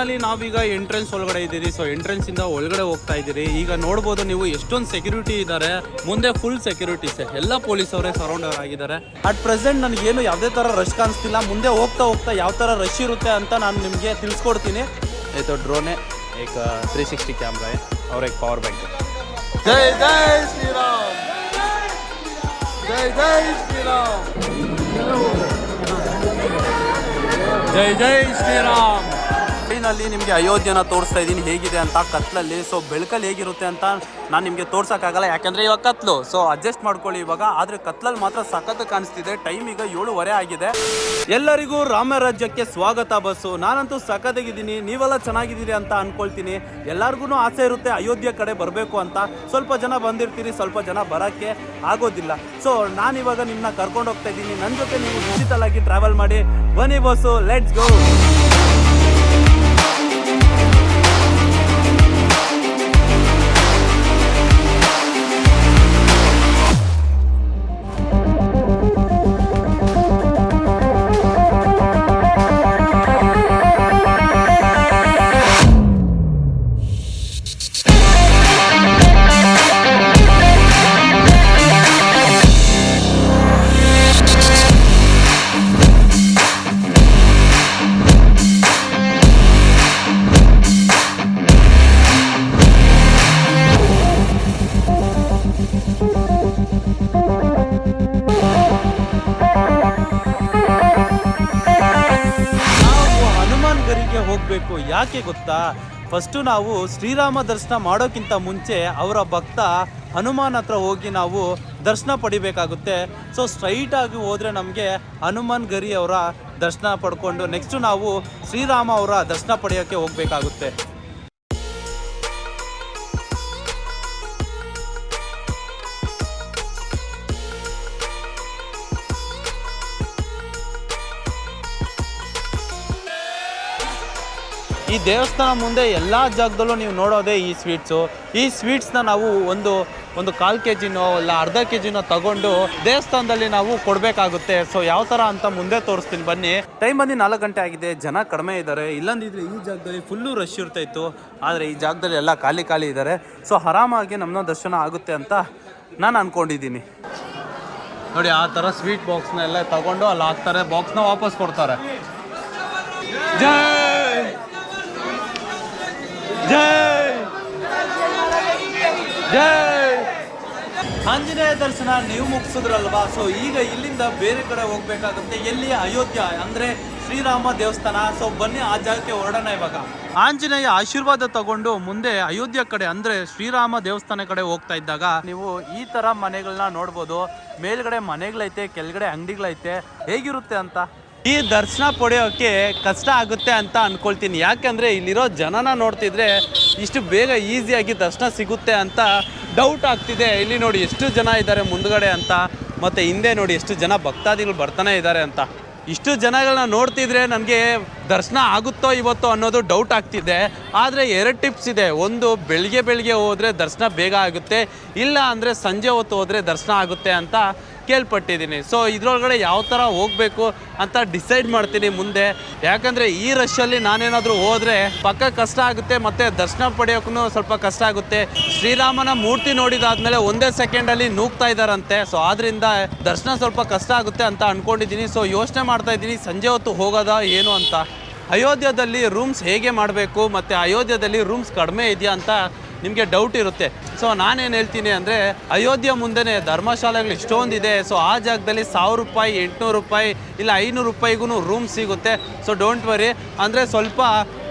ಅಲ್ಲಿ ನಾವೀಗ ಎಂಟ್ರೆನ್ಸ್ ಒಳಗಡೆ ಇದ್ದೀರಿ. ಸೊ ಎಂಟ್ರೆನ್ಸ್ ಇಂದ ಒಳಗಡೆ ಹೋಗ್ತಾ ಇದ್ದೀರಿ. ಈಗ ನೋಡ್ಬೋದು ನೀವು ಎಷ್ಟೊಂದು ಸೆಕ್ಯೂರಿಟಿ ಇದ್ದಾರೆ. ಮುಂದೆ ಫುಲ್ ಸೆಕ್ಯೂರಿಟೀಸ್ ಎಲ್ಲ ಪೊಲೀಸ್ ಅವರೇ ಸರೌಂಡ್ ಆಗಿದ್ದಾರೆ. ಅಟ್ ಪ್ರೆಸೆಂಟ್ ನನಗೇನು ಯಾವುದೇ ಥರ ರಶ್ ಕಾಣಿಸ್ತಿಲ್ಲ. ಮುಂದೆ ಹೋಗ್ತಾ ಹೋಗ್ತಾ ಯಾವ ಥರ ರಶ್ ಇರುತ್ತೆ ಅಂತ ನಾನು ನಿಮಗೆ ತಿಳಿಸ್ಕೊಡ್ತೀನಿ. ಆಯ್ತು ಡ್ರೋನೆ ಏಕ ತ್ರೀ ಸಿಕ್ಸ್ಟಿ ಕ್ಯಾಮ್ರಾ ಅವ್ರ ಪವರ್ ಬ್ಯಾಂಕ್ ಜೈ ಜೈ ಶ್ರೀರಾಮ್. ಜೈ ಜೈ ಶ್ರೀರಾಮ್. ಜೈ ಜೈ ಶ್ರೀರಾಮ್. ಟ್ರೈನಲ್ಲಿ ನಿಮಗೆ ಅಯೋಧ್ಯನ ತೋರಿಸ್ತಾ ಇದ್ದೀನಿ, ಹೇಗಿದೆ ಅಂತ, ಕತ್ಲಲ್ಲಿ ಸೊ ಬೆಳಕಲ್ಲಿ ಹೇಗಿರುತ್ತೆ ಅಂತ ನಾನು ನಿಮಗೆ ತೋರ್ಸೋಕ್ಕಾಗಲ್ಲ, ಯಾಕೆಂದರೆ ಇವಾಗ ಕತ್ಲು ಸೊ ಅಡ್ಜಸ್ಟ್ ಮಾಡ್ಕೊಳ್ಳಿ ಇವಾಗ, ಆದರೆ ಕತ್ಲಲ್ಲಿ ಮಾತ್ರ ಸಖತ್ ಕಾಣಿಸ್ತಿದೆ ಟೈಮ್ ಈಗ ಏಳುವರೆ ಆಗಿದೆ. ಎಲ್ಲರಿಗೂ ರಾಮರಾಜ್ಯಕ್ಕೆ ಸ್ವಾಗತ ಬಸ್ಸು, ನಾನಂತೂ ಸಖತ್ತಾಗಿದ್ದೀನಿ, ನೀವೆಲ್ಲ ಚೆನ್ನಾಗಿದ್ದೀರಿ ಅಂತ ಅಂದ್ಕೊಳ್ತೀನಿ ಎಲ್ಲರಿಗೂ ಆಸೆ ಇರುತ್ತೆ, ಅಯೋಧ್ಯೆ ಕಡೆ ಬರಬೇಕು ಅಂತ, ಸ್ವಲ್ಪ ಜನ ಬಂದಿರ್ತೀರಿ, ಸ್ವಲ್ಪ ಜನ ಬರೋಕ್ಕೆ ಆಗೋದಿಲ್ಲ. ಸೊ ನಾನಿವಾಗ ನಿಮ್ಮನ್ನ ಕರ್ಕೊಂಡು ಹೋಗ್ತಾ ಇದ್ದೀನಿ ನನ್ನ ಜೊತೆ ನೀವು ಡಿಜಿಟಲ್ ಟ್ರಾವೆಲ್ ಮಾಡಿ, ಬನ್ನಿ ಬಸ್ಸು ಲೆಟ್ಸ್ ಗೋ ಹೋಗಬೇಕು ಯಾಕೆ ಗೊತ್ತಾ? ಫಸ್ಟು ನಾವು ಶ್ರೀರಾಮ ದರ್ಶನ ಮಾಡೋಕ್ಕಿಂತ ಮುಂಚೆ ಅವರ ಭಕ್ತ ಹನುಮಾನ್ ಹತ್ರ ಹೋಗಿ ನಾವು ದರ್ಶನ ಪಡಿಬೇಕಾಗುತ್ತೆ. ಸೊ ಸ್ಟ್ರೈಟ್ ಆಗಿ ಹೋದರೆ ನಮಗೆ ಹನುಮಾನ್ ಗರಿ ಅವರ ದರ್ಶನ ಪಡ್ಕೊಂಡು ನೆಕ್ಸ್ಟು ನಾವು ಶ್ರೀರಾಮ ಅವರ ದರ್ಶನ ಪಡೆಯೋಕ್ಕೆ ಹೋಗಬೇಕಾಗುತ್ತೆ. ಈ ದೇವಸ್ಥಾನ ಮುಂದೆ ಎಲ್ಲ ಜಾಗದಲ್ಲೂ ನೀವು ನೋಡೋದೇ ಈ ಸ್ವೀಟ್ಸು ಈ ಸ್ವೀಟ್ಸ್ನ ನಾವು ಒಂದು ಒಂದು ಕಾಲು ಕೆ ಜಿನೋ ಇಲ್ಲ ಅರ್ಧ ಕೆ ಜಿನೋ ತಗೊಂಡು ದೇವಸ್ಥಾನದಲ್ಲಿ ನಾವು ಕೊಡಬೇಕಾಗುತ್ತೆ. ಸೊ ಯಾವ ಥರ ಅಂತ ಮುಂದೆ ತೋರಿಸ್ತೀನಿ. ಬನ್ನಿ. ಟೈಮ್ ಬಂದು ನಾಲ್ಕು ಗಂಟೆ ಆಗಿದೆ. ಜನ ಕಡಿಮೆ ಇದ್ದಾರೆ. ಇಲ್ಲಂದಿದ್ರೆ ಈ ಜಾಗದಲ್ಲಿ ಫುಲ್ಲು ರಶ್ ಇರ್ತಾಯಿತ್ತು ಆದರೆ ಈ ಜಾಗದಲ್ಲಿ ಎಲ್ಲ ಖಾಲಿ ಖಾಲಿ ಇದ್ದಾರೆ. ಸೊ ಆರಾಮಾಗಿ ನಮ್ಮನ್ನ ದರ್ಶನ ಆಗುತ್ತೆ ಅಂತ ನಾನು ಅಂದ್ಕೊಂಡಿದ್ದೀನಿ ನೋಡಿ, ಆ ಥರ ಸ್ವೀಟ್ ಬಾಕ್ಸ್ನ ಎಲ್ಲ ತಗೊಂಡು ಅಲ್ಲಿ ಹಾಕ್ತಾರೆ. ಬಾಕ್ಸ್ನ ವಾಪಸ್ ಕೊಡ್ತಾರೆ. ಜೈ ಜೈ! ಜೈ ಆಂಜನೇಯ ದರ್ಶನ, ನೀವು ಮುಗಿಸಿದ್ರಲ್ವಾ? ಸೊ ಈಗ ಇಲ್ಲಿಂದ ಬೇರೆ ಕಡೆ ಹೋಗ್ಬೇಕಾಗುತ್ತೆ. ಎಲ್ಲಿ ಅಯೋಧ್ಯ? ಅಂದ್ರೆ ಶ್ರೀರಾಮ ದೇವಸ್ಥಾನ. ಸೊ ಬನ್ನಿ, ಆ ಜಾಗಕ್ಕೆ ಹೊರಡೋಣ ಇವಾಗ. ಆಂಜನೇಯ ಆಶೀರ್ವಾದ ತಗೊಂಡು ಮುಂದೆ ಅಯೋಧ್ಯ ಕಡೆ, ಅಂದ್ರೆ ಶ್ರೀರಾಮ ದೇವಸ್ಥಾನ ಕಡೆ ಹೋಗ್ತಾ ಇದ್ದಾಗ, ನೀವು ಈ ತರ ಮನೆಗಳನ್ನ ನೋಡ್ಬೋದು. ಮೇಲ್ಗಡೆ ಮನೆಗಳೈತೆ, ಕೆಳಗಡೆ ಅಂಗಡಿಗಳೈತೆ. ಹೇಗಿರುತ್ತೆ ಅಂತ? ಈ ದರ್ಶನ ಪಡೆಯೋಕ್ಕೆ ಕಷ್ಟ ಆಗುತ್ತೆ ಅಂತ ಅಂದ್ಕೊಳ್ತೀನಿ ಯಾಕಂದ್ರೆ ಇಲ್ಲಿರೋ ಜನನ ನೋಡ್ತಿದ್ರೆ ಇಷ್ಟು ಬೇಗ ಈಸಿಯಾಗಿ ದರ್ಶನ ಸಿಗುತ್ತೆ ಅಂತ ಡೌಟ್ ಆಗ್ತಿದೆ. ಇಲ್ಲಿ ನೋಡಿ ಎಷ್ಟು ಜನ ಇದ್ದಾರೆ ಮುಂದ್ಗಡೆ ಅಂತ, ಮತ್ತು ಹಿಂದೆ ನೋಡಿ ಎಷ್ಟು ಜನ ಭಕ್ತಾದಿಗಳು ಬರ್ತಾನೆ ಇದ್ದಾರೆ ಅಂತ. ಇಷ್ಟು ಜನಗಳನ್ನ ನೋಡ್ತಿದ್ರೆ ನನಗೆ ದರ್ಶನ ಆಗುತ್ತೋ ಇವತ್ತೋ ಅನ್ನೋದು ಡೌಟ್ ಆಗ್ತಿದೆ. ಆದರೆ ಎರಡು ಟಿಪ್ಸ್ ಇದೆ. ಒಂದು ಬೆಳಿಗ್ಗೆ ಬೆಳಿಗ್ಗೆ ಹೋದರೆ ದರ್ಶನ ಬೇಗ ಆಗುತ್ತೆ. ಇಲ್ಲ ಅಂದರೆ ಸಂಜೆ ಹೊತ್ತು ಹೋದರೆ ದರ್ಶನ ಆಗುತ್ತೆ ಅಂತ ಕೇಳ್ಪಟ್ಟಿದ್ದೀನಿ. ಸೊ ಇದ್ರೊಳಗಡೆ ಯಾವ ಥರ ಹೋಗಬೇಕು ಅಂತ ಡಿಸೈಡ್ ಮಾಡ್ತೀನಿ ಮುಂದೆ. ಯಾಕಂದರೆ ಈ ರಶಲ್ಲಿ ನಾನೇನಾದರೂ ಹೋದರೆ ಪಕ್ಕ ಕಷ್ಟ ಆಗುತ್ತೆ, ಮತ್ತು ದರ್ಶನ ಪಡೆಯೋಕ್ಕೂ ಸ್ವಲ್ಪ ಕಷ್ಟ ಆಗುತ್ತೆ. ಶ್ರೀರಾಮನ ಮೂರ್ತಿ ನೋಡಿದಾದ್ಮೇಲೆ ಒಂದೇ ಸೆಕೆಂಡಲ್ಲಿ ನೂಗ್ತಾ ಇದ್ದಾರಂತೆ ಸೊ ಆದ್ದರಿಂದ ದರ್ಶನ ಸ್ವಲ್ಪ ಕಷ್ಟ ಆಗುತ್ತೆ ಅಂತ ಅಂದ್ಕೊಂಡಿದ್ದೀನಿ ಸೊ ಯೋಚನೆ ಮಾಡ್ತಾ ಇದ್ದೀನಿ, ಸಂಜೆ ಹೊತ್ತು ಹೋಗೋದಾ ಏನು ಅಂತ. ಅಯೋಧ್ಯದಲ್ಲಿ ರೂಮ್ಸ್ ಹೇಗೆ ಮಾಡಬೇಕು, ಮತ್ತು ಅಯೋಧ್ಯದಲ್ಲಿ ರೂಮ್ಸ್ ಕಡಿಮೆ ಇದೆಯಾ ಅಂತ ನಿಮಗೆ ಡೌಟ್ ಇರುತ್ತೆ. ಸೊ ನಾನೇನು ಹೇಳ್ತೀನಿ ಅಂದರೆ, ಅಯೋಧ್ಯೆ ಮುಂದೆನೇ ಧರ್ಮಶಾಲೆಗಳು ಇಷ್ಟೊಂದಿದೆ. ಸೊ ಆ ಜಾಗದಲ್ಲಿ ಸಾವಿರ ರೂಪಾಯಿ, ಎಂಟುನೂರು ರೂಪಾಯಿ, ಇಲ್ಲ ಐನೂರು ರೂಪಾಯಿಗೂ ರೂಮ್ ಸಿಗುತ್ತೆ. ಸೊ ಡೋಂಟ್ ವರಿ ಅಂದರೆ ಸ್ವಲ್ಪ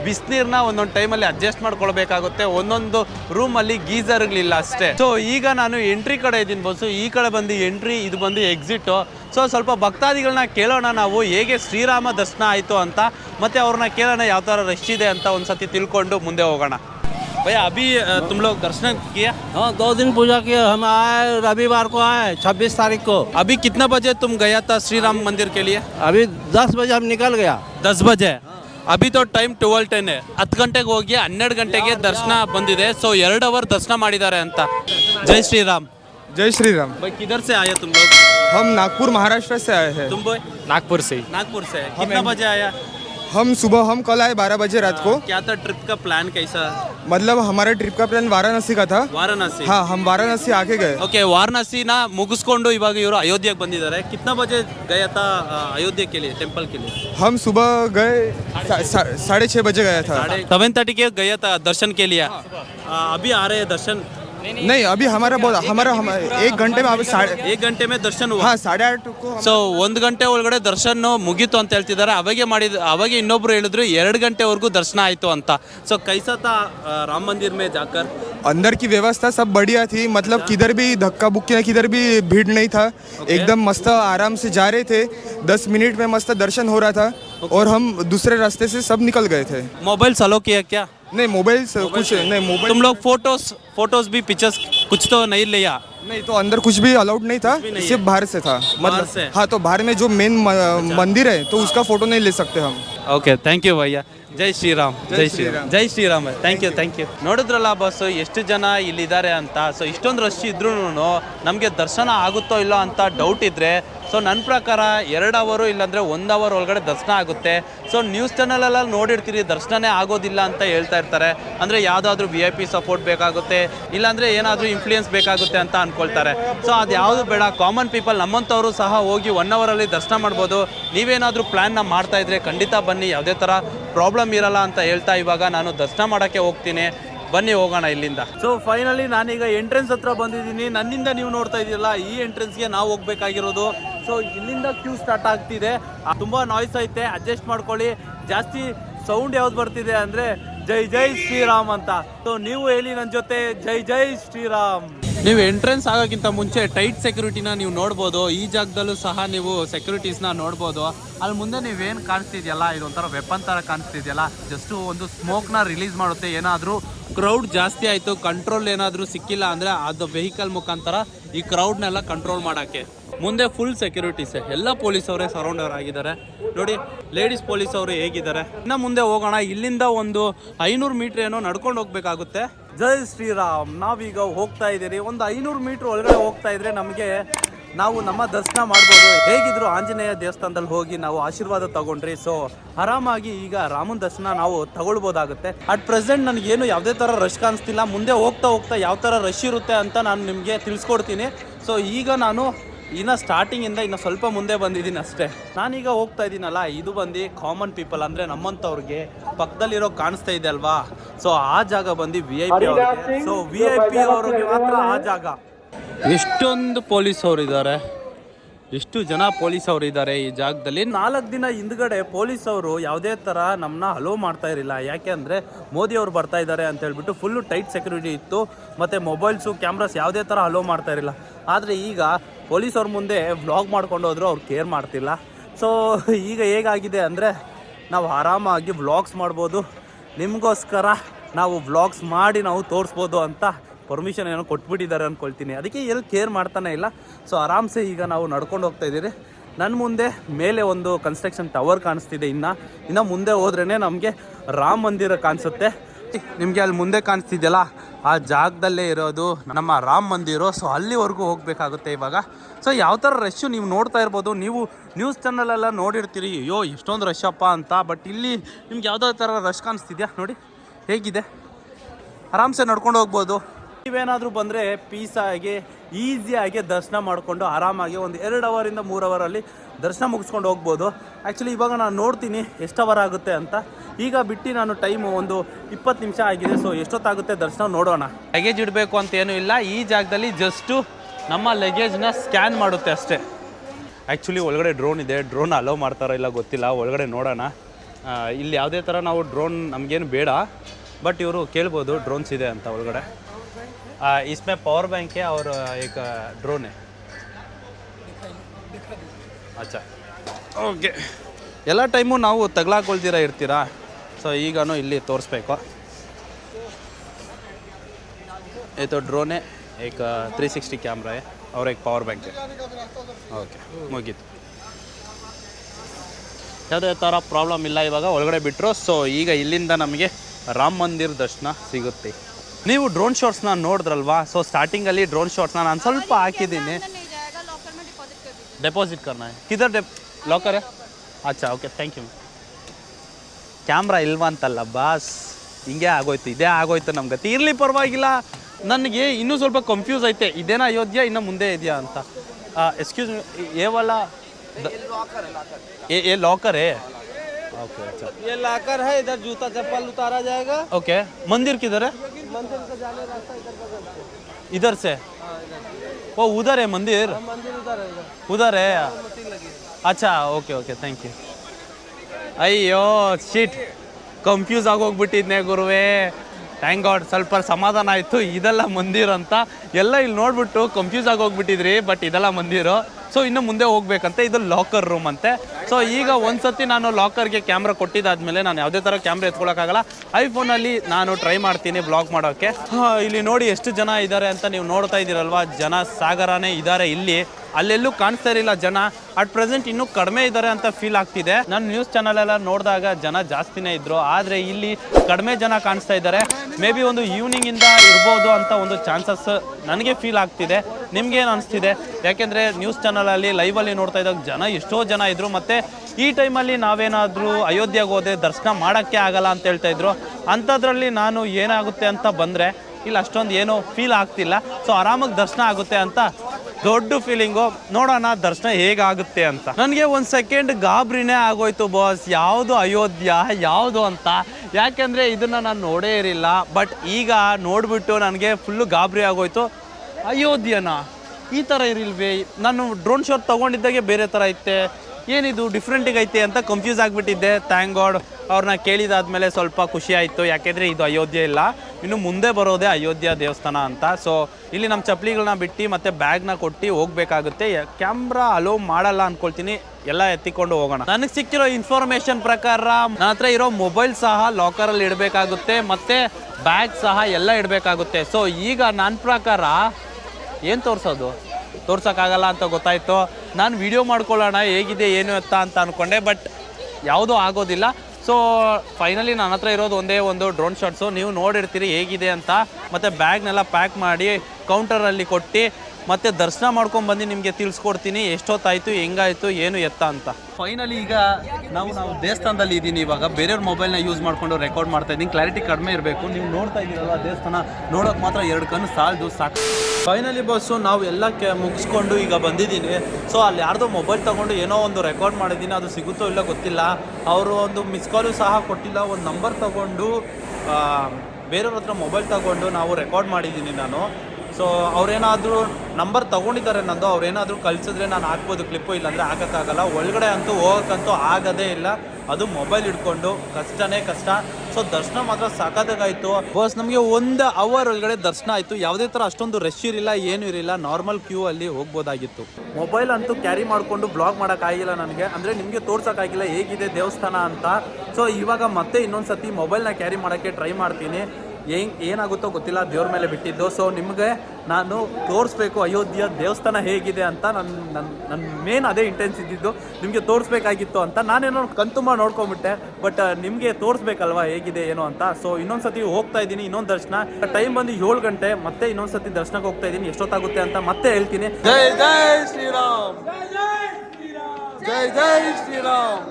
ಬಿಸಿನೀರನ್ನ ಒಂದೊಂದು ಟೈಮಲ್ಲಿ ಅಡ್ಜಸ್ಟ್ ಮಾಡ್ಕೊಳ್ಬೇಕಾಗುತ್ತೆ. ಒಂದೊಂದು ರೂಮಲ್ಲಿ ಗೀಸರ್ಗಳಿಲ್ಲ ಅಷ್ಟೇ. ಸೊ ಈಗ ನಾನು ಎಂಟ್ರಿ ಕಡೆ ಇದ್ದೀನಿ ಬಸ್ಸು ಈ ಕಡೆ ಬಂದು ಎಂಟ್ರಿ ಇದು ಬಂದು ಎಕ್ಸಿಟು ಸೊ ಸ್ವಲ್ಪ ಭಕ್ತಾದಿಗಳನ್ನ ಕೇಳೋಣ ನಾವು. ಹೇಗೆ ಶ್ರೀರಾಮ ದರ್ಶನ ಆಯಿತು ಅಂತ, ಮತ್ತು ಅವ್ರನ್ನ ಕೇಳೋಣ ಯಾವ ಥರ ರಶ್ ಇದೆ ಅಂತ ಒಂದು ಸತಿ ತಿಳ್ಕೊಂಡು ಮುಂದೆ ಹೋಗೋಣ. भैया अभी अ, तुम लोग दर्शन किया हाँ दो दिन पूजा किए हम आए रविवार को आए छब्बीस तारीख को अभी कितना बजे तुम गया था श्री राम मंदिर के लिए अभी दस बजे हम निकल गया ದಸ್ ಬಜೆ ಅಭಿ ತೋ ಟೈಮ್ ಟ್ವೆಲ್ ಟೆನ್ ಹತ್ತು ಗಂಟೆಗೆ ಹೋಗಿ ಹನ್ನೆರಡು ಗಂಟೆಗೆ ದರ್ಶನ ಬಂದಿದೆ ಸೊ ಎರಡು ಅವರ್ ದರ್ಶನ ಮಾಡಿದ್ದಾರೆ ಅಂತ ಜೈ ಶ್ರೀರಾಮ್ जय श्री राम भाई किधर से आए तुम लोग हम नागपुर महाराष्ट्र से आए हैं तुम भाई नागपुर से नागपुर से कितना बजे आया हम सुबह हम कल आए बारह बजे रात को क्या था ट्रिप का प्लान कैसा मतलब हमारा ट्रिप का प्लान वाराणसी का था ವಾರಣಾಸಿ हाँ हम वाराणसी आके गए ಓಕೆ ವಾರಣಾಸಿನ ಮುಗಿಸ್ಕೊಂಡು ಇವಾಗ ಇವರು ಅಯೋಧ್ಯೆಗೆ ಬಂದಿದ್ದಾರೆ ಕಿತ್ನಾ ಬಜೆ ಗಯಾ ತಾ ಆ, ಅಯೋಧ್ಯೆ के लिए टेंपल के लिए हम सुबह गए सा- सा- साढ़े छः बजे गया था सेवन थर्टी के गया था दर्शन के लिए आ, अभी आ रहे हैं दर्शन नहीं अभी हमारा बहुत हमारा हम एक घंटे में अभी साढ़े एक घंटे में दर्शन हुआ हाँ साढ़े आठ को हम- ಸೊ ಒಂದು ಗಂಟೆ ಒಳಗಡೆ ದರ್ಶನ ಮುಗೀತು ಅಂತ ಹೇಳ್ತಿದ್ದಾರೆ ಅವಾಗೆ ಮಾಡಿದ ಅವಾಗೆ ಇನ್ನೊಬ್ರು ಹೇಳಿದ್ರು ಎರಡು ಗಂಟೆವರೆಗೂ ದರ್ಶನ ಆಯ್ತು ಅಂತ ಸೊ ಕೈಸಾ ರಾಮ ಮಂದಿರ್ ಮೇ ಜಾಕರ್ अंदर की व्यवस्था सब बढ़िया थी। मतलब किधर भी धक्का बुक्की किधर भी भीड़ नहीं था। एकदम मस्त आराम से जा रहे थे। दस मिनट में मस्त दर्शन हो रहा था और हम दूसरे रास्ते से सब निकल गए थे। मोबाइल सलो किया क्या? नहीं मोबाइल कुछ नहीं मोबाइल तुम लोग फ़ोटोज़ फ़ोटोज़ भी पिक्चर्स कुछ तो नहीं लिया। नहीं तो अंदर कुछ भी अलाउड नहीं था नहीं सिर्फ बाहर से था से? मतलब हाँ तो बाहर में जो मेन मंदिर है तो उसका फोटो नहीं ले सकते हम ಓಕೆ ಥ್ಯಾಂಕ್ ಯು ಭಯ್ಯ ಜೈ ಶ್ರೀರಾಮ್ ಜೈ ಶ್ರೀರಾಮ್ ಜೈ Shriram thank you thank you ನೋಡಿದ್ರಲ್ಲ ಬಸ್ ಎಷ್ಟು ಜನ ಇಲ್ಲಿದ್ದಾರೆ ಅಂತ ಸೊ ಇಷ್ಟೊಂದು ರಶ್ ಇದ್ರೂ ನಮಗೆ ದರ್ಶನ ಆಗುತ್ತೋ ಇಲ್ಲೋ ಅಂತ ಡೌಟ್ ಇದ್ದರೆ ಸೊ ನನ್ನ ಪ್ರಕಾರ ಎರಡು ಅವರು ಇಲ್ಲಾಂದರೆ ಒಂದು ಅವರ್ ಒಳಗಡೆ ದರ್ಶನ ಆಗುತ್ತೆ. ಸೊ ನ್ಯೂಸ್ ಚಾನಲೆಲ್ಲ ನೋಡಿರ್ತೀರಿ, ದರ್ಶನನೇ ಆಗೋದಿಲ್ಲ ಅಂತ ಹೇಳ್ತಾ ಇರ್ತಾರೆ. ಅಂದರೆ ಯಾವುದಾದ್ರೂ ವಿ ಐ ಪಿ ಸಪೋರ್ಟ್ ಬೇಕಾಗುತ್ತೆ, ಇಲ್ಲಾಂದರೆ ಏನಾದರೂ ಇನ್ಫ್ಲೂಯೆನ್ಸ್ ಬೇಕಾಗುತ್ತೆ ಅಂತ ಅಂದ್ಕೊಳ್ತಾರೆ ಸೊ ಅದು ಯಾವುದು ಬೇಡ ಕಾಮನ್ ಪೀಪಲ್ ನಮ್ಮಂಥವರು ಸಹ ಹೋಗಿ ಒನ್ ಅವರಲ್ಲಿ ದರ್ಶನ ಮಾಡ್ಬೋದು. ನೀವೇನಾದರೂ ಪ್ಲ್ಯಾನ್ನ ಮಾಡ್ತಾ ಇದ್ರೆ ಖಂಡಿತ ಬನ್ನಿ, ಯಾವುದೇ ಥರ ಪ್ರಾಬ್ಲಮ್ ಇರಲ್ಲ ಅಂತ ಹೇಳ್ತಾ ಇವಾಗ ನಾನು ದರ್ಶನ ಮಾಡೋಕ್ಕೆ ಹೋಗ್ತೀನಿ. ಬನ್ನಿ ಹೋಗೋಣ ಇಲ್ಲಿಂದ. ಸೊ ಫೈನಲಿ ನಾನೀಗ ಎಂಟ್ರೆನ್ಸ್ ಹತ್ರ ಬಂದಿದ್ದೀನಿ. ನನ್ನಿಂದ ನೀವು ನೋಡ್ತಾ ಇದ್ದೀರಲ್ಲ ಈ ಎಂಟ್ರೆನ್ಸ್ಗೆ ನಾವು ಹೋಗ್ಬೇಕಾಗಿರೋದು ಸೊ ಇಲ್ಲಿಂದ ಕ್ಯೂ ಸ್ಟಾರ್ಟ್ ಆಗ್ತಿದೆ. ತುಂಬಾ ನಾಯ್ಸ್ ಐತೆ. ಅಡ್ಜಸ್ಟ್ ಮಾಡ್ಕೊಳ್ಳಿ. ಜಾಸ್ತಿ ಸೌಂಡ್ ಯಾವ್ದು ಬರ್ತಿದೆ ಅಂದ್ರೆ ಜೈ ಜೈ ಶ್ರೀರಾಮ್ ಅಂತ. ಸೊ ನೀವು ಹೇಳಿ ನನ್ನ ಜೊತೆ ಜೈ ಜೈ ಶ್ರೀರಾಮ್. ನೀವು ಎಂಟ್ರೆನ್ಸ್ ಆಗೋಕ್ಕಿಂತ ಮುಂಚೆ ಟೈಟ್ ಸೆಕ್ಯೂರಿಟಿನ ನೀವು ನೋಡ್ಬೋದು. ಈ ಜಾಗದಲ್ಲೂ ಸಹ ನೀವು ಸೆಕ್ಯೂರಿಟೀಸ್ನ ನೋಡ್ಬೋದು. ಅಲ್ಲಿ ಮುಂದೆ ನೀವೇನು ಕಾಣಿಸ್ತಿದೆಯಲ್ಲ? ಇದೊಂಥರ ವೆಪನ್ ಥರ ಕಾಣಿಸ್ತಿದೆಯಲ್ಲ? ಜಸ್ಟು ಒಂದು ಸ್ಮೋಕ್ನ ರಿಲೀಸ್ ಮಾಡುತ್ತೆ. ಏನಾದರೂ ಕ್ರೌಡ್ ಜಾಸ್ತಿ ಆಯಿತು ಕಂಟ್ರೋಲ್ ಏನಾದರೂ ಸಿಕ್ಕಿಲ್ಲ ಅಂದರೆ ಅದು ವೆಹಿಕಲ್ ಮುಖಾಂತರ ಈ ಕ್ರೌಡ್ನೆಲ್ಲ ಕಂಟ್ರೋಲ್ ಮಾಡೋಕ್ಕೆ. ಮುಂದೆ ಫುಲ್ ಸೆಕ್ಯೂರಿಟೀಸ್ ಎಲ್ಲ ಪೊಲೀಸ್ ಅವರೇ ಸರೌಂಡರ್ ಆಗಿದ್ದಾರೆ. ನೋಡಿ ಲೇಡೀಸ್ ಪೊಲೀಸ್ ಅವರು ಹೇಗಿದ್ದಾರೆ. ಇನ್ನ ಮುಂದೆ ಹೋಗೋಣ. ಇಲ್ಲಿಂದ ಒಂದು ಐನೂರು ಮೀಟರ್ ಏನೋ ನಡ್ಕೊಂಡು ಹೋಗ್ಬೇಕಾಗುತ್ತೆ. ಜೈ ಶ್ರೀರಾಮ್. ನಾವೀಗ ಹೋಗ್ತಾ ಇದ್ದೀರಿ. ಒಂದು ಐನೂರು ಮೀಟರ್ ಒಳಗಡೆ ಹೋಗ್ತಾ ಇದ್ರೆ ನಮಗೆ ನಾವು ನಮ್ಮ ದರ್ಶನ ಮಾಡ್ಬೋದು. ಹೇಗಿದ್ರು ಆಂಜನೇಯ ದೇವಸ್ಥಾನದಲ್ಲಿ ಹೋಗಿ ನಾವು ಆಶೀರ್ವಾದ ತಗೊಂಡ್ರಿ. ಸೊ ಆರಾಮಾಗಿ ಈಗ ರಾಮನ ದರ್ಶನ ನಾವು ತಗೊಳ್ಬೋದಾಗುತ್ತೆ. ಅಟ್ ಪ್ರೆಸೆಂಟ್ ನನಗೇನು ಯಾವುದೇ ಥರ ರಶ್ ಕಾಣಿಸ್ತಿಲ್ಲ. ಮುಂದೆ ಹೋಗ್ತಾ ಹೋಗ್ತಾ ಯಾವ ಥರ ರಶ್ ಇರುತ್ತೆ ಅಂತ ನಾನು ನಿಮಗೆ ತಿಳಿಸ್ಕೊಡ್ತೀನಿ. ಸೊ ಈಗ ನಾನು ಇನ್ನು ಸ್ಟಾರ್ಟಿಂಗಿಂದ ಇನ್ನು ಸ್ವಲ್ಪ ಮುಂದೆ ಬಂದಿದ್ದೀನಿ ಅಷ್ಟೇ. ನಾನೀಗ ಹೋಗ್ತಾ ಇದ್ದೀನಲ್ಲ ಇದು ಬಂದು ಕಾಮನ್ ಪೀಪಲ್ ಅಂದರೆ ನಮ್ಮಂಥವ್ರಿಗೆ ಪಕ್ಕದಲ್ಲಿರೋ ಕಾಣಿಸ್ತಾ ಇದೆ ಅಲ್ವಾ? ಸೊ ಆ ಜಾಗ ಬಂದು ವಿ ಐ ಪಿ ಅವ್ರಿಗೆ. ಸೊ ವಿ ಐ ಪಿ ಅವ್ರಿಗೆ ಮಾತ್ರ ಆ ಜಾಗ. ಎಷ್ಟೊಂದು ಪೊಲೀಸ್ ಅವರು ಇದ್ದಾರೆ ಎಷ್ಟು ಜನ ಪೊಲೀಸ್ ಅವರು ಇದ್ದಾರೆ ಈ ಜಾಗದಲ್ಲಿ? ನಾಲ್ಕು ದಿನ ಹಿಂದ್ಗಡೆ ಪೊಲೀಸ್ ಅವರು ಯಾವುದೇ ಥರ ನಮ್ಮನ್ನ ಹಲೋ ಮಾಡ್ತಾ ಇರಲಿಲ್ಲ. ಯಾಕೆ ಅಂದರೆ ಮೋದಿ ಅವರು ಬರ್ತಾ ಇದ್ದಾರೆ ಅಂತ ಹೇಳ್ಬಿಟ್ಟು ಫುಲ್ಲು ಟೈಟ್ ಸೆಕ್ಯೂರಿಟಿ ಇತ್ತು. ಮತ್ತು ಮೊಬೈಲ್ಸು ಕ್ಯಾಮ್ರಾಸ್ ಯಾವುದೇ ಥರ ಹಲೋ ಮಾಡ್ತಾ ಇರಲಿಲ್ಲ. ಆದರೆ ಈಗ ಪೊಲೀಸ್ ಅವ್ರ ಮುಂದೆ ವ್ಲಾಗ್ ಮಾಡ್ಕೊಂಡು ಹೋದ್ರು ಅವ್ರು ಕೇರ್ ಮಾಡ್ತಿಲ್ಲ. ಸೊ ಈಗ ಹೇಗಾಗಿದೆ ಅಂದರೆ ನಾವು ಆರಾಮಾಗಿ ವ್ಲಾಗ್ಸ್ ಮಾಡ್ಬೋದು. ನಿಮಗೋಸ್ಕರ ನಾವು ವ್ಲಾಗ್ಸ್ ಮಾಡಿ ನಾವು ತೋರಿಸ್ಬೋದು ಅಂತ ಪರ್ಮಿಷನ್ ಏನೋ ಕೊಟ್ಬಿಟ್ಟಿದ್ದಾರೆ ಅಂದ್ಕೊಳ್ತೀನಿ ಅದಕ್ಕೆ ಎಲ್ಲಿ ಕೇರ್ ಮಾಡ್ತಾನೆ ಇಲ್ಲ. ಸೊ ಆರಾಮ್ಸೆ ಈಗ ನಾವು ನಡ್ಕೊಂಡು ಹೋಗ್ತಾ ಇದ್ದೀರಿ ನನ್ನ ಮುಂದೆ ಮೇಲೆ ಒಂದು ಕನ್ಸ್ಟ್ರಕ್ಷನ್ ಟವರ್ ಕಾಣಿಸ್ತಿದೆ ಇನ್ನು. ಇನ್ನು ಮುಂದೆ ಹೋದ್ರೇ ನಮಗೆ ರಾಮ ಮಂದಿರ ಕಾಣಿಸುತ್ತೆ. ನಿಮಗೆ ಅಲ್ಲಿ ಮುಂದೆ ಕಾಣಿಸ್ತಿದೆಯಲ್ಲ, ಆ ಜಾಗದಲ್ಲೇ ಇರೋದು ನಮ್ಮ ರಾಮ ಮಂದಿರ. ಸೊ ಅಲ್ಲಿವರೆಗೂ ಹೋಗಬೇಕಾಗುತ್ತೆ ಇವಾಗ. ಸೊ ಯಾವ ಥರ ರಶ್ಶು ನೀವು ನೋಡ್ತಾ ಇರ್ಬೋದು. ನೀವು ನ್ಯೂಸ್ ಚಾನಲೆಲ್ಲ ನೋಡಿರ್ತೀರಿ, ಅಯ್ಯೋ, ಇಷ್ಟೊಂದು ರಶ್ ಅಪ್ಪ ಅಂತ. ಬಟ್ ಇಲ್ಲಿ ನಿಮ್ಗೆ ಯಾವುದೋ ಥರ ರಶ್ ಕಾಣಿಸ್ತಿದ್ಯಾ? ನೋಡಿ, ಹೇಗಿದೆ? ಆರಾಮ್ಸೆ ನಡ್ಕೊಂಡು ಹೋಗ್ಬೋದು. ನೀವೇನಾದರೂ ಬಂದರೆ ಪೀಸಾಗಿ ಈಸಿಯಾಗಿ ದರ್ಶನ ಮಾಡಿಕೊಂಡು ಆರಾಮಾಗಿ ಒಂದು ಎರಡು ಅವರಿಂದ ಮೂರು ಅವರಲ್ಲಿ ದರ್ಶನ ಮುಗಿಸ್ಕೊಂಡು ಹೋಗ್ಬೋದು. ಆ್ಯಕ್ಚುಲಿ ಇವಾಗ ನಾನು ನೋಡ್ತೀನಿ ಎಷ್ಟು ಅವರ್ ಆಗುತ್ತೆ ಅಂತ. ಈಗ ಬಿಟ್ಟು ನಾನು ಟೈಮು ಒಂದು ಇಪ್ಪತ್ತು ನಿಮಿಷ ಆಗಿದೆ ಸೊ ಎಷ್ಟೊತ್ತಾಗುತ್ತೆ ದರ್ಶನ ನೋಡೋಣ. ಲಗೇಜ್ ಇಡಬೇಕು ಅಂತ ಏನೂ ಇಲ್ಲ. ಈ ಜಾಗದಲ್ಲಿ ಜಸ್ಟು ನಮ್ಮ ಲಗೇಜ್ನ ಸ್ಕ್ಯಾನ್ ಮಾಡುತ್ತೆ ಅಷ್ಟೇ. ಆ್ಯಕ್ಚುಲಿ ಒಳಗಡೆ ಡ್ರೋನ್ ಇದೆ. ಡ್ರೋನ್ ಅಲೋ ಮಾಡ್ತಾರೋ ಇಲ್ಲ ಗೊತ್ತಿಲ್ಲ. ಒಳಗಡೆ ನೋಡೋಣ. ಇಲ್ಲಿ ಯಾವುದೇ ಥರ ನಾವು ಡ್ರೋನ್ ನಮಗೇನು ಬೇಡ. ಬಟ್ ಇವರು ಕೇಳ್ಬೋದು ಡ್ರೋನ್ಸ್ ಇದೆ ಅಂತ ಒಳಗಡೆ. इसमें पावर बैंक है और एक ड्रोन है अच्छा ಓಕೆ ಎಲ್ಲ ಟೈಮು ನಾವು ತಗ್ಲಾಕೊಳ್ತೀರಾ ಇರ್ತೀರಾ ಸೊ ಈಗನೂ ಇಲ್ಲಿ ತೋರಿಸ್ಬೇಕು ये तो ड्रोन है एक थ्री सिक्सटी कैमरा है और एक पावर बैंक है ಓಕೆ ಮುಗೀತು ಯಾವುದೇ ಥರ ಪ್ರಾಬ್ಲಮ್ ಇಲ್ಲ ಇವಾಗ ಒಳಗಡೆ ಬಿಟ್ಟರು ಸೊ ಈಗ ಇಲ್ಲಿಂದ ನಮಗೆ ರಾಮ ಮಂದಿರ ದರ್ಶನ ಸಿಗುತ್ತೆ ನೀವು ಡ್ರೋನ್ ಶಾಟ್ಸ್ನ ನೋಡಿದ್ರಲ್ವಾ ಸೊ ಸ್ಟಾರ್ಟಿಂಗಲ್ಲಿ ಡ್ರೋನ್ ಶಾಟ್ಸ್ನ ನಾನು ಸ್ವಲ್ಪ ಹಾಕಿದ್ದೀನಿ अंदर नहीं जाएगा लॉकर में डिपॉजिट कर दीजिए ಡೆಪಾಸಿಟ್ करना है किधर लॉकर है अच्छा ओके थैंक यू ಕ್ಯಾಮ್ರಾ ಇಲ್ವಾ ಅಂತಲ್ಲ ಬಾಸ್ ಹಿಂಗೆ ಆಗೋಯ್ತು ಇದೇ ಆಗೋಯ್ತು ನಮ್ಮ ಗತಿ ಇರಲಿ ಪರವಾಗಿಲ್ಲ ನನಗೆ ಇನ್ನೂ ಸ್ವಲ್ಪ ಕನ್ಫ್ಯೂಸ್ ಐತೆ ಇದೇನ ಅಯೋಧ್ಯ ಇನ್ನು ಮುಂದೆ ಇದೆಯಾ ಅಂತ ಎಕ್ಸ್ಕ್ಯೂಸ್ ಏವಲ್ಲ ये ये लॉकर है ओके अच्छा ये लाकर है इधर जूता चप्पल उतारा जाएगा ओके मंदिर किधर है मंदिर का जाने रास्ता इधर बगल से इधर से वो उधर है मंदिर मंदिर उधर है इधर उधर है मशीन लगी है अच्छा ಓಕೆ ಓಕೆ ಥ್ಯಾಂಕ್ ಯು ಅಯ್ಯೋ ಶಿಟ್ ಕನ್ಫ್ಯೂಸ್ ಆಗೋಗ್ಬಿಟ್ಟಿದ್ನೆ ಗುರುವೇ ಥ್ಯಾಂಕ್ ಗಾಡ್ ಸ್ವಲ್ಪ ಸಮಾಧಾನ ಆಯಿತು ಇದೆಲ್ಲ ಮಂದಿರ ಅಂತ ಎಲ್ಲ ಇಲ್ಲಿ ನೋಡ್ಬಿಟ್ಟು ಕನ್ಫ್ಯೂಸ್ ಆಗೋಗ್ಬಿಟ್ಟಿದ್ರಿ ಬಟ್ ಇದೆಲ್ಲ ಮಂದಿರು ಸೊ ಇನ್ನು ಮುಂದೆ ಹೋಗ್ಬೇಕಂತೆ. ಇದು ಲಾಕರ್ ರೂಮ್ ಅಂತೆ. ಸೊ ಈಗ ಒಂದ್ಸತಿ ನಾನು ಲಾಕರ್ಗೆ ಕ್ಯಾಮ್ರಾ ಕೊಟ್ಟಿದ್ದಾದ್ಮೇಲೆ ನಾನು ಯಾವುದೇ ಥರ ಕ್ಯಾಮ್ರಾ ಎತ್ಕೊಳಕ್ಕಾಗಲ್ಲ. ಐಫೋನಲ್ಲಿ ನಾನು ಟ್ರೈ ಮಾಡ್ತೀನಿ ಬ್ಲಾಗ್ ಮಾಡೋಕ್ಕೆ. ಇಲ್ಲಿ ನೋಡಿ ಎಷ್ಟು ಜನ ಇದ್ದಾರೆ ಅಂತ ನೀವು ನೋಡ್ತಾ ಇದ್ದೀರಲ್ವ? ಜನ ಸಾಗರನೇ ಇದ್ದಾರೆ ಇಲ್ಲಿ. ಅಲ್ಲೆಲ್ಲೂ ಕಾಣಿಸ್ತಾ ಇರಲಿಲ್ಲ ಜನ. ಅಟ್ ಪ್ರೆಸೆಂಟ್ ಇನ್ನೂ ಕಡಿಮೆ ಇದ್ದಾರೆ ಅಂತ ಫೀಲ್ ಆಗ್ತಿದೆ. ನಾನು ನ್ಯೂಸ್ ಚಾನಲ್ ಎಲ್ಲ ನೋಡಿದಾಗ ಜನ ಜಾಸ್ತಿನೇ ಇದ್ರು. ಆದರೆ ಇಲ್ಲಿ ಕಡಿಮೆ ಜನ ಕಾಣಿಸ್ತಾ ಇದ್ದಾರೆ. ಮೇ ಬಿ ಒಂದು ಈವ್ನಿಂಗಿಂದ ಇರ್ಬೋದು ಅಂತ ಒಂದು ಚಾನ್ಸಸ್ ನನಗೆ ಫೀಲ್ ಆಗ್ತಿದೆ ನಿಮ್ಗೇನು ಅನಿಸ್ತಿದೆ? ಯಾಕೆಂದರೆ ನ್ಯೂಸ್ ಚಾನಲಲ್ಲಿ ಲೈವಲ್ಲಿ ನೋಡ್ತಾ ಇದ್ದಾಗ ಜನ ಎಷ್ಟೋ ಜನ ಇದ್ದರು ಮತ್ತು ಈ ಟೈಮಲ್ಲಿ ನಾವೇನಾದರೂ ಅಯೋಧ್ಯೆಗೆ ಹೋದೆ ದರ್ಶನ ಮಾಡೋಕ್ಕೆ ಆಗಲ್ಲ ಅಂತ ಹೇಳ್ತಾ ಇದ್ರು. ಅಂಥದ್ರಲ್ಲಿ ನಾನು ಏನಾಗುತ್ತೆ ಅಂತ ಬಂದರೆ ಇಲ್ಲಿ, ಅಷ್ಟೊಂದು ಏನೂ ಫೀಲ್ ಆಗ್ತಿಲ್ಲ. ಸೊ ಆರಾಮಾಗಿ ದರ್ಶನ ಆಗುತ್ತೆ ಅಂತ ದೊಡ್ಡ ಫೀಲಿಂಗು ನೋಡೋಣ, ದರ್ಶನ ಹೇಗಾಗುತ್ತೆ ಅಂತ. ನನಗೆ ಒಂದು ಸೆಕೆಂಡ್ ಗಾಬ್ರಿನೇ ಆಗೋಯ್ತು ಬಾಸ್ ಯಾವುದು ಅಯೋಧ್ಯ, ಯಾವುದು ಅಂತ. ಯಾಕೆಂದರೆ ಇದನ್ನು ನಾನು ನೋಡೇ ಇರಲಿಲ್ಲ. ಬಟ್ ಈಗ ನೋಡಿಬಿಟ್ಟು ನನಗೆ ಫುಲ್ಲು ಗಾಬರಿ ಆಗೋಯ್ತು. ಅಯೋಧ್ಯನ ಈ ಥರ ಇರಲ್ವೇ ನಾನು ಡ್ರೋನ್ ಶಾಟ್ ತೊಗೊಂಡಿದ್ದಾಗೆ ಬೇರೆ ಥರ ಐತೆ ಏನಿದು ಡಿಫ್ರೆಂಟಿಗೆ ಐತೆ ಅಂತ ಕನ್ಫ್ಯೂಸ್ ಆಗಿಬಿಟ್ಟಿದ್ದೆ. ಥ್ಯಾಂಕ್ ಗಾಡ್ ಅವ್ರನ್ನ ಕೇಳಿದಾದ್ಮೇಲೆ ಸ್ವಲ್ಪ ಖುಷಿ ಆಯಿತು. ಯಾಕೆಂದರೆ ಇದು ಅಯೋಧ್ಯೆ ಇಲ್ಲ. ಇನ್ನು ಮುಂದೆ ಬರೋದೇ ಅಯೋಧ್ಯ ದೇವಸ್ಥಾನ ಅಂತ. ಸೊ ಇಲ್ಲಿ ನಮ್ಮ ಚಪ್ಪಲಿಗಳನ್ನ ಬಿಟ್ಟು ಮತ್ತೆ ಬ್ಯಾಗ್ನ ಕೊಟ್ಟು ಹೋಗ್ಬೇಕಾಗುತ್ತೆ. ಕ್ಯಾಮ್ರಾ ಅಲೋ ಮಾಡಲ್ಲ ಅಂದ್ಕೊಳ್ತೀನಿ ಎಲ್ಲ ಎತ್ತಿಕೊಂಡು ಹೋಗೋಣ. ನನಗೆ ಸಿಕ್ಕಿರೋ ಇನ್ಫಾರ್ಮೇಷನ್ ಪ್ರಕಾರ ನನ್ನ ಹತ್ರ ಇರೋ ಮೊಬೈಲ್ ಸಹ ಲಾಕರಲ್ಲಿ ಇಡಬೇಕಾಗುತ್ತೆ. ಮತ್ತು ಬ್ಯಾಗ್ ಸಹ ಎಲ್ಲ ಇಡಬೇಕಾಗುತ್ತೆ. ಸೊ ಈಗ ನನ್ನ ಪ್ರಕಾರ ಏನು ತೋರಿಸೋದು? ತೋರ್ಸೋಕ್ಕಾಗಲ್ಲ ಅಂತ ಗೊತ್ತಾಯಿತು. ನಾನು ವಿಡಿಯೋ ಮಾಡ್ಕೊಳ್ಳೋಣ, ಹೇಗಿದೆ, ಏನು ಎತ್ತ ಅಂತ ಅಂದ್ಕೊಂಡೆ ಬಟ್ ಯಾವುದೂ ಆಗೋದಿಲ್ಲ. ಸೊ ಫೈನಲಿ ನನ್ನ ಹತ್ರ ಇರೋದು ಒಂದೇ ಒಂದು ಡ್ರೋನ್ ಶಾಟ್ಸು ನೀವು ನೋಡಿರ್ತೀರಿ ಹೇಗಿದೆ ಅಂತ. ಮತ್ತು ಬ್ಯಾಗ್ನೆಲ್ಲ ಪ್ಯಾಕ್ ಮಾಡಿ ಕೌಂಟರಲ್ಲಿ ಕೊಟ್ಟು ಮತ್ತೆ ದರ್ಶನ ಮಾಡ್ಕೊಂಡು ಬಂದು ನಿಮಗೆ ತಿಳಿಸ್ಕೊಡ್ತೀನಿ ಎಷ್ಟೊತ್ತಾಯಿತು ಹೆಂಗಾಯಿತು ಏನು ಎತ್ತ ಅಂತ. ಫೈನಲಿ ಈಗ ನಾವು ನಾವು ದೇವಸ್ಥಾನದಲ್ಲಿ ಇದ್ದೀನಿ ಇವಾಗ. ಬೇರೆಯವ್ರ ಮೊಬೈಲ್ನ ಯೂಸ್ ಮಾಡಿಕೊಂಡು ರೆಕಾರ್ಡ್ ಮಾಡ್ತಾ ಇದ್ದೀನಿ. ಕ್ಲಾರಿಟಿ ಕಡಿಮೆ ಇರಬೇಕು. ನೀವು ನೋಡ್ತಾ ಇದ್ದೀರಲ್ಲ ದೇವಸ್ಥಾನ ನೋಡೋಕೆ ಮಾತ್ರ ಎರಡು ಕಣ್ಣು ಸಾಲದು ಸಾಕು. ಫೈನಲಿ ಬಸ್ಸು ನಾವು ಎಲ್ಲ ಕೆ ಮುಗಿಸ್ಕೊಂಡು ಈಗ ಬಂದಿದ್ದೀನಿ. ಸೊ ಅಲ್ಲಿ ಯಾರ್ದೋ ಮೊಬೈಲ್ ತೊಗೊಂಡು ಏನೋ ಒಂದು ರೆಕಾರ್ಡ್ ಮಾಡಿದ್ದೀನಿ. ಅದು ಸಿಗುತ್ತೋ ಇಲ್ಲ ಗೊತ್ತಿಲ್ಲ. ಅವರು ಒಂದು ಮಿಸ್ ಕಾಲು ಸಹ ಕೊಟ್ಟಿಲ್ಲ. ಒಂದು ನಂಬರ್ ತೊಗೊಂಡು ಬೇರೆಯವ್ರ ಹತ್ರ ಮೊಬೈಲ್ ತೊಗೊಂಡು ನಾವು ರೆಕಾರ್ಡ್ ಮಾಡಿದ್ದೀನಿ ನಾನು. ಸೊ ಅವ್ರೇನಾದರೂ ನಂಬರ್ ತೊಗೊಂಡಿದ್ದಾರೆ ನಂದು, ಅವ್ರೇನಾದರೂ ಕಳಿಸಿದ್ರೆ ನಾನು ಹಾಕ್ಬೋದು ಕ್ಲಿಪ್ಪು ಇಲ್ಲಾಂದರೆ ಹಾಕೋಕ್ಕಾಗಲ್ಲ. ಒಳಗಡೆ ಅಂತೂ ಹೋಗೋಕ್ಕಂತೂ ಆಗೋದೇ ಇಲ್ಲ. ಅದು ಮೊಬೈಲ್ ಹಿಡ್ಕೊಂಡು, ಕಷ್ಟನೇ ಕಷ್ಟ. ಸೊ ದರ್ಶನ ಮಾತ್ರ ಸಾಕಾದಾಗಾಯಿತು. ಬಸ್ ನಮಗೆ ಒಂದು ಅವರ್ ಒಳಗಡೆ ದರ್ಶನ ಆಯಿತು. ಯಾವುದೇ ಥರ ಅಷ್ಟೊಂದು ರಶ್ ಇರಲಿಲ್ಲ, ಏನೂ ಇರಲಿಲ್ಲ. ನಾರ್ಮಲ್ ಕ್ಯೂ ಅಲ್ಲಿ ಹೋಗ್ಬೋದಾಗಿತ್ತು. ಮೊಬೈಲ್ ಅಂತೂ ಕ್ಯಾರಿ ಮಾಡಿಕೊಂಡು ಬ್ಲಾಗ್ ಮಾಡೋಕ್ಕಾಗಿಲ್ಲ ನನಗೆ. ಅಂದರೆ ನಿಮಗೆ ತೋರ್ಸೋಕ್ಕಾಗಿಲ್ಲ ಹೇಗಿದೆ ದೇವಸ್ಥಾನ ಅಂತ. ಸೊ ಇವಾಗ ಮತ್ತೆ ಇನ್ನೊಂದು ಸತಿ ಮೊಬೈಲ್ನ ಕ್ಯಾರಿ ಮಾಡೋಕ್ಕೆ ಟ್ರೈ ಮಾಡ್ತೀನಿ. ಏನ್ ಏನಾಗುತ್ತೋ ಗೊತ್ತಿಲ್ಲ, ದೇವ್ರ ಮೇಲೆ ಬಿಟ್ಟಿದ್ದು. ಸೊ ನಿಮಗೆ ನಾನು ತೋರಿಸ್ಬೇಕು ಅಯೋಧ್ಯ ದೇವಸ್ಥಾನ ಹೇಗಿದೆ ಅಂತ ನನ್ನ ನನ್ನ ನನ್ನ ಮೇನ್ ಅದೇ ಇಂಟೆನ್ಸ್ ಇದ್ದಿದ್ದು. ನಿಮಗೆ ತೋರಿಸ್ಬೇಕಾಗಿತ್ತು ಅಂತ ನಾನೇನೋ ಕಣ್ತುಂಬ ನೋಡ್ಕೊಂಬಿಟ್ಟೆ ಬಟ್ ನಿಮಗೆ ತೋರಿಸ್ಬೇಕಲ್ವಾ ಹೇಗಿದೆ, ಏನೋ ಅಂತ. ಸೊ ಇನ್ನೊಂದು ಸತಿ ಹೋಗ್ತಾ ಇದ್ದೀನಿ, ಇನ್ನೊಂದು ದರ್ಶನ. ಟೈಮ್ ಬಂದು ಏಳು ಗಂಟೆ, ಮತ್ತೆ ಇನ್ನೊಂದು ಸತಿ ದರ್ಶನಕ್ಕೆ ಹೋಗ್ತಾ ಇದ್ದೀನಿ, ಎಷ್ಟೊತ್ತಾಗುತ್ತೆ ಅಂತ ಮತ್ತೆ ಹೇಳ್ತೀನಿ. ಜೈ ಜೈ ಶ್ರೀರಾಮ್. ಜೈ ಜೈ ಶ್ರೀರಾಮ್.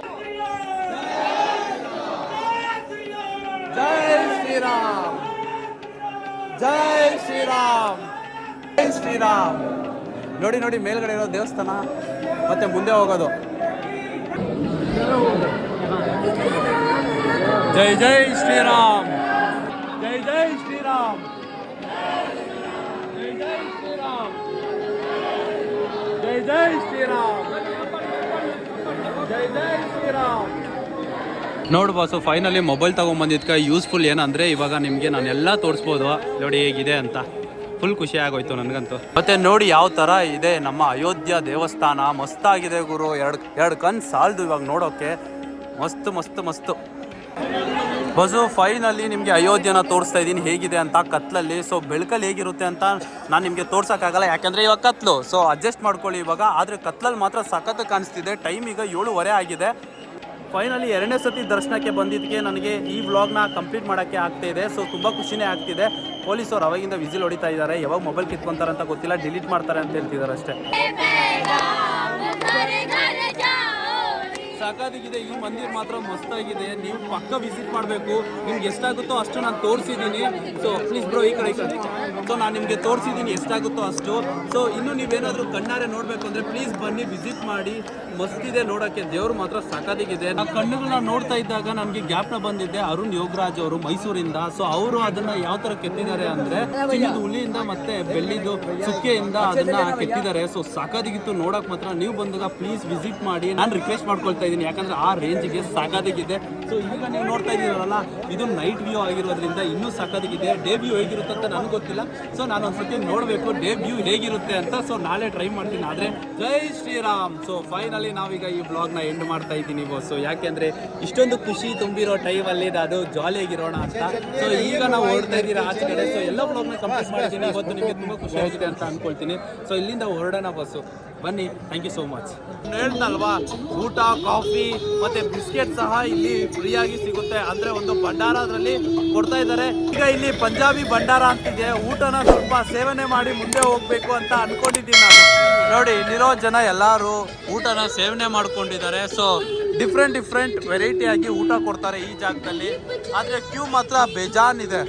ಜೈ ಶ್ರೀರಾಮ್. ಜೈ ಶ್ರೀರಾಮ್ ಜೈ ಶ್ರೀರಾಮ್ ನೋಡಿ ನೋಡಿ, ಮೇಲ್ಗಡೆ ಇರೋ ದೇವಸ್ಥಾನ, ಮತ್ತೆ ಮುಂದೆ ಹೋಗೋದು. ಜೈ ಜೈ ಶ್ರೀರಾಮ್. ಜೈ ಜೈ ಶ್ರೀರಾಮ್. ಜೈ ಜೈ ಶ್ರೀರಾಮ್. ಜೈ ಜೈ ಶ್ರೀರಾಮ್. ಜೈ ಜೈ ಶ್ರೀರಾಮ್. ನೋಡು ಬಾಸು ಫೈನಲಿ ಮೊಬೈಲ್ ತೊಗೊಂಬಂದಿದ್ಕ ಯೂಸ್ಫುಲ್ ಏನಂದರೆ ಇವಾಗ ನಿಮಗೆ ನಾನು ಎಲ್ಲ ತೋರಿಸ್ಬೋದು. ನೋಡಿ ಹೇಗಿದೆ ಅಂತ. ಫುಲ್ ಖುಷಿ ಆಗೋಯ್ತು ನನಗಂತೂ. ಮತ್ತೆ ನೋಡಿ ಯಾವ ಥರ ಇದೆ ನಮ್ಮ ಅಯೋಧ್ಯ ದೇವಸ್ಥಾನ. ಮಸ್ತಾಗಿದೆ ಗುರು. ಎರಡು ಎರಡು ಕಣ್ ಸಾಲದು ಇವಾಗ ನೋಡೋಕ್ಕೆ ಮಸ್ತ್ ಮಸ್ತ್, ಮಸ್ತು. ಬಸು ಫೈನಲ್ಲಿ ನಿಮಗೆ ಅಯೋಧ್ಯೆನ ತೋರಿಸ್ತಾ ಇದ್ದೀನಿ. ಹೇಗಿದೆ ಅಂತ ಕತ್ಲಲ್ಲಿ. ಸೊ ಬೆಳಕಲ್ಲಿ ಹೇಗಿರುತ್ತೆ ಅಂತ ನಾನು ನಿಮಗೆ ತೋರ್ಸೋಕ್ಕಾಗಲ್ಲ. ಯಾಕಂದರೆ ಇವಾಗ ಕತ್ಲು. ಸೊ ಅಡ್ಜಸ್ಟ್ ಮಾಡ್ಕೊಳ್ಳಿ ಇವಾಗ. ಆದರೆ ಕತ್ಲಲ್ಲಿ ಮಾತ್ರ ಸಖತ್ ಕಾಣಿಸ್ತಿದೆ. ಟೈಮ್ ಈಗ ಏಳುವರೆ ಆಗಿದೆ. ಫೈನಲಿ ಎರಡನೇ ಸತಿ ದರ್ಶನಕ್ಕೆ ಬಂದಿದ್ದಕ್ಕೆ ನನಗೆ ಈ ವ್ಲಾಗ್ನ ಕಂಪ್ಲೀಟ್ ಮಾಡೋಕ್ಕೆ ಆಗ್ತಾ ಇದೆ. ಸೊ ತುಂಬ ಖುಷಿನೇ ಆಗ್ತಿದೆ. ಪೊಲೀಸರು ಅವಾಗಿಂದ ವಿಸಿಲ್ ಹೊಡಿತಾ ಇದ್ದಾರೆ. ಯಾವಾಗ ಮೊಬೈಲ್ ಕಿತ್ಕೊಂತಾರೆ ಅಂತ ಗೊತ್ತಿಲ್ಲ. ಡಿಲೀಟ್ ಮಾಡ್ತಾರೆ ಅಂತ ಹೇಳ್ತಿದ್ದಾರೆ ಅಷ್ಟೇ. ಸಾಕಾಗಿದೆ ಈ ಮಂದಿರ ಮಾತ್ರ ಮಸ್ತಾಗಿದೆ, ನೀವು ಪಕ್ಕ ವಿಸಿಟ್ ಮಾಡಬೇಕು, ನಿಮ್ಗೆ ಎಷ್ಟಾಗುತ್ತೋ ಅಷ್ಟು ನಾನು ತೋರಿಸಿದ್ದೀನಿ ಸೊ ಪ್ಲೀಸ್ ಬ್ರೋ ಈ ಕಡೆ ಈ ಕಡೆ. ಸೊ ನಾನು ನಿಮಗೆ ತೋರಿಸಿದ್ದೀನಿ ಎಷ್ಟಾಗುತ್ತೋ ಅಷ್ಟು. ಸೊ ಇನ್ನು ನೀವೇನಾದರೂ ಕಣ್ಣಾರೆ ನೋಡಬೇಕು ಅಂದರೆ ಪ್ಲೀಸ್ ಬನ್ನಿ ವಿಸಿಟ್ ಮಾಡಿ. ಮಸ್ತಿದೆ ನೋಡೋಕ್ಕೆ, ದೇವ್ರು ಮಾತ್ರ ಸಾಕಾಗಿದೆ ನಾವು ಕಣ್ಣುಗಳನ್ನ ನೋಡ್ತಾ ಇದ್ದಾಗ ನನಗೆ ಜ್ಞಾಪನ ಬಂದಿದ್ದೆ ಅರುಣ್ ಯೋಗರಾಜ್ ಅವರು ಮೈಸೂರಿಂದ. ಸೊ ಅವರು ಅದನ್ನ ಯಾವ ಥರ ಕೆತ್ತಿದ್ದಾರೆ ಅಂದ್ರೆ ಚಿನ್ನದ ಹುಲಿಯಿಂದ ಮತ್ತೆ ಬೆಳ್ಳಿದು ಸುಕ್ಕೆಯಿಂದ ಅದನ್ನ ಕೆತ್ತಿದ್ದಾರೆ. ಸೊ ಸಾಕಾದಿಗಿತ್ತು ನೋಡಕ್ ಮಾತ್ರ, ನೀವು ಬಂದಾಗ ಪ್ಲೀಸ್ ವಿಸಿಟ್ ಮಾಡಿ. ನಾನು ರಿಕ್ವೆಸ್ಟ್ ಮಾಡ್ಕೊಳ್ತಾ ಯಾಕಂದ್ರೆ ಆ ರೇಂಜ್ಗೆ ಸಾಕಾದಕ್ಕಿದೆ. ಸೊ ಈಗ ನೀವು ನೋಡ್ತಾ ಇದ್ದೀರಲ್ಲ, ಇದು ನೈಟ್ ವ್ಯೂ ಆಗಿರೋದ್ರಿಂದ ಇನ್ನೂ ಸಾಕಾದಕ್ಕಿದೆ. ಡೇ ವ್ಯೂ ಹೇಗಿರುತ್ತೆ ಅಂತ ನನಗೆ ಗೊತ್ತಿಲ್ಲ. ಸೊ ನಾನು ಒಂದ್ಸತಿ ನೋಡಬೇಕು ಡೇ ವ್ಯೂ ಹೇಗಿರುತ್ತೆ ಅಂತ. ಸೊ ನಾಳೆ ಟ್ರೈ ಮಾಡ್ತೀನಿ. ಆದ್ರೆ, ಜೈ ಶ್ರೀರಾಮ್. ಸೊ ಫೈನಲಿ ನಾವೀಗ ಈ ಬ್ಲಾಗ್ನ ಎಂಡ್ ಮಾಡ್ತಾ ಇದ್ದೀನಿ ಸೊ ಯಾಕೆಂದ್ರೆ ಇಷ್ಟೊಂದು ಖುಷಿ ತುಂಬಿರೋ ಟೈಮಲ್ಲಿ ಅದು ಜಾಲಿಯಾಗಿರೋಣ ಅಂತ. ಸೊ ಈಗ ನಾವು ಹೊರಡ್ತಾ ಇದ್ದೀರಾ ಆಚೆ ಕಡೆ. ಸೊ ಎಲ್ಲ ಬ್ಲಾಗ್ನ ಕಂಪ್ಲೀಟ್ ಮಾಡ್ತೀನಿ. ಇವತ್ತು ನಿಮಗೆ ತುಂಬ ಖುಷಿ ಆಗಿದೆ ಅಂತ ಅಂದ್ಕೊಳ್ತೀನಿ ಸೊ ಇಲ್ಲಿಂದ ಹೊರಡೋಣ ಬಸ್ಸು ಬನ್ನಿ ಥ್ಯಾಂಕ್ ಯು ಸೋ ಮಚ್ ಹೇಳ್ದಲ್ವಾ ಊಟ ಕಾಫಿ ಮತ್ತೆ ಬಿಸ್ಕೆಟ್ ಸಹ ಇಲ್ಲಿ ಫ್ರೀಯಾಗಿ ಸಿಗುತ್ತೆ. ಅಂದ್ರೆ ಒಂದು ಭಂಡಾರ ಅದರಲ್ಲಿ ಕೊಡ್ತಾ ಇದ್ದಾರೆ. ಈಗ ಇಲ್ಲಿ ಪಂಜಾಬಿ ಭಂಡಾರ ಅಂತಿದೆ. ಊಟನ ಸ್ವಲ್ಪ ಸೇವನೆ ಮಾಡಿ ಮುಂದೆ ಹೋಗ್ಬೇಕು ಅಂತ ಅನ್ಕೊಂಡಿದ್ದೀನಿ ನಾನು. ನೋಡಿ ಇಲ್ಲಿರೋ ಜನ ಎಲ್ಲರೂ ಊಟನ ಸೇವನೆ ಮಾಡ್ಕೊಂಡಿದ್ದಾರೆ. ಸೊ ಡಿಫ್ರೆಂಟ್ ಡಿಫ್ರೆಂಟ್ ವೆರೈಟಿ ಆಗಿ ಊಟ ಕೊಡ್ತಾರೆ ಈ ಜಾಗದಲ್ಲಿ. ಆದ್ರೆ ಕ್ಯೂ ಮಾತ್ರ ಬೇಜಾನ್ ಇದೆ.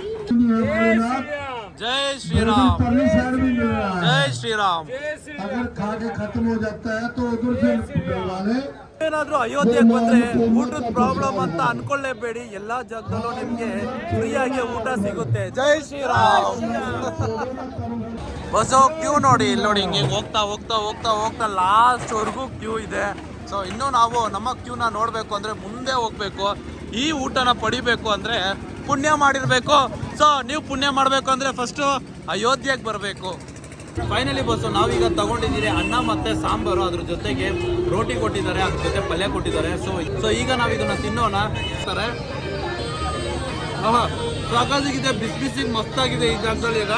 ಜೈ ಶ್ರೀರಾಮ್ ಜೈ ಶ್ರೀರಾಮ್ अगर खा के खत्म हो जाता है तो उधर से डलवा लें ಏನಾದ್ರೂ ಅಯೋಧ್ಯೆಗೆ ಬಂದ್ರೆ ಊಟದ ಪ್ರಾಬ್ಲಮ್ ಅಂತ ಅನ್ಕೊಳ್ಳೇಬೇಡಿ ಎಲ್ಲಾ ಜಾಗದಲ್ಲೂ ನಿಮ್ಗೆ ಫ್ರೀಯಾಗಿ ಊಟ ಸಿಗುತ್ತೆ ಜೈ ಶ್ರೀರಾಮ್ ಬಸ್ ಕ್ಯೂ ನೋಡಿ ಇಲ್ಲಿ ನೋಡಿ ಹಿಂಗೆ ಹೋಗ್ತಾ ಹೋಗ್ತಾ ಹೋಗ್ತಾ ಹೋಗ್ತಾ ಲಾಸ್ಟ್ ವರ್ಗೂ ಕ್ಯೂ ಇದೆ ಸೊ ಇನ್ನೂ ನಾವು ನಮ್ಮ ಕ್ಯೂನ ನೋಡಬೇಕು ಅಂದ್ರೆ ಮುಂದೆ ಹೋಗ್ಬೇಕು ಈ ಊಟನ ಪಡಿಬೇಕು ಅಂದ್ರೆ ಪುಣ್ಯ ಮಾಡಿರಬೇಕು. ಸೊ ನೀವು ಪುಣ್ಯ ಮಾಡಬೇಕು ಅಂದ್ರೆ ಫಸ್ಟು ಅಯೋಧ್ಯೆಗೆ ಬರಬೇಕು. ಫೈನಲಿ ಬಸ್ಸು ನಾವೀಗ ತಗೊಂಡಿದ್ದೀರಿ ಅನ್ನ ಮತ್ತೆ ಸಾಂಬಾರು. ಅದ್ರ ಜೊತೆಗೆ ರೋಟಿ ಕೊಟ್ಟಿದ್ದಾರೆ, ಅದ್ರ ಜೊತೆ ಪಲ್ಯ ಕೊಟ್ಟಿದ್ದಾರೆ. ಸೊ ಸೊ ಈಗ ನಾವು ಇದನ್ನ ತಿನ್ನೋಣ. ಸರ್ ಹಾಂ ಸಾಕಾಗಿದೆ ಬಿಸಿ ಬಿಸಿ, ಮಸ್ತಾಗಿದೆ ಈ ಜಾಗದಲ್ಲಿ ಈಗ.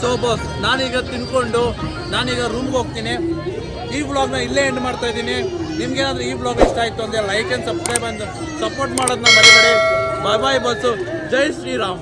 ಸೊ ಬಾಸ್ ನಾನೀಗ ತಿನ್ಕೊಂಡು ನಾನೀಗ ರೂಮ್ಗೆ ಹೋಗ್ತೀನಿ. ಈ ವ್ಲಾಗ್ನ ಇಲ್ಲೇ ಎಂಡ್ ಮಾಡ್ತಾ ಇದ್ದೀನಿ. ನಿಮ್ಗೇನಾದ್ರೂ ಈ ಬ್ಲಾಗ್ ಇಷ್ಟ ಆಯ್ತು ಅಂದರೆ ಲೈಕ್ ಅಂಡ್ ಸಬ್ಸ್ಕ್ರೈಬ್ ಅಂತ ಸಪೋರ್ಟ್ ಮಾಡೋದನ್ನ ಮರಿಬೇಡಿ. ಬಾಯ್ ಬಾಯ್ ಬಸ್ಸು ಜೈ ಶ್ರೀರಾಮ್.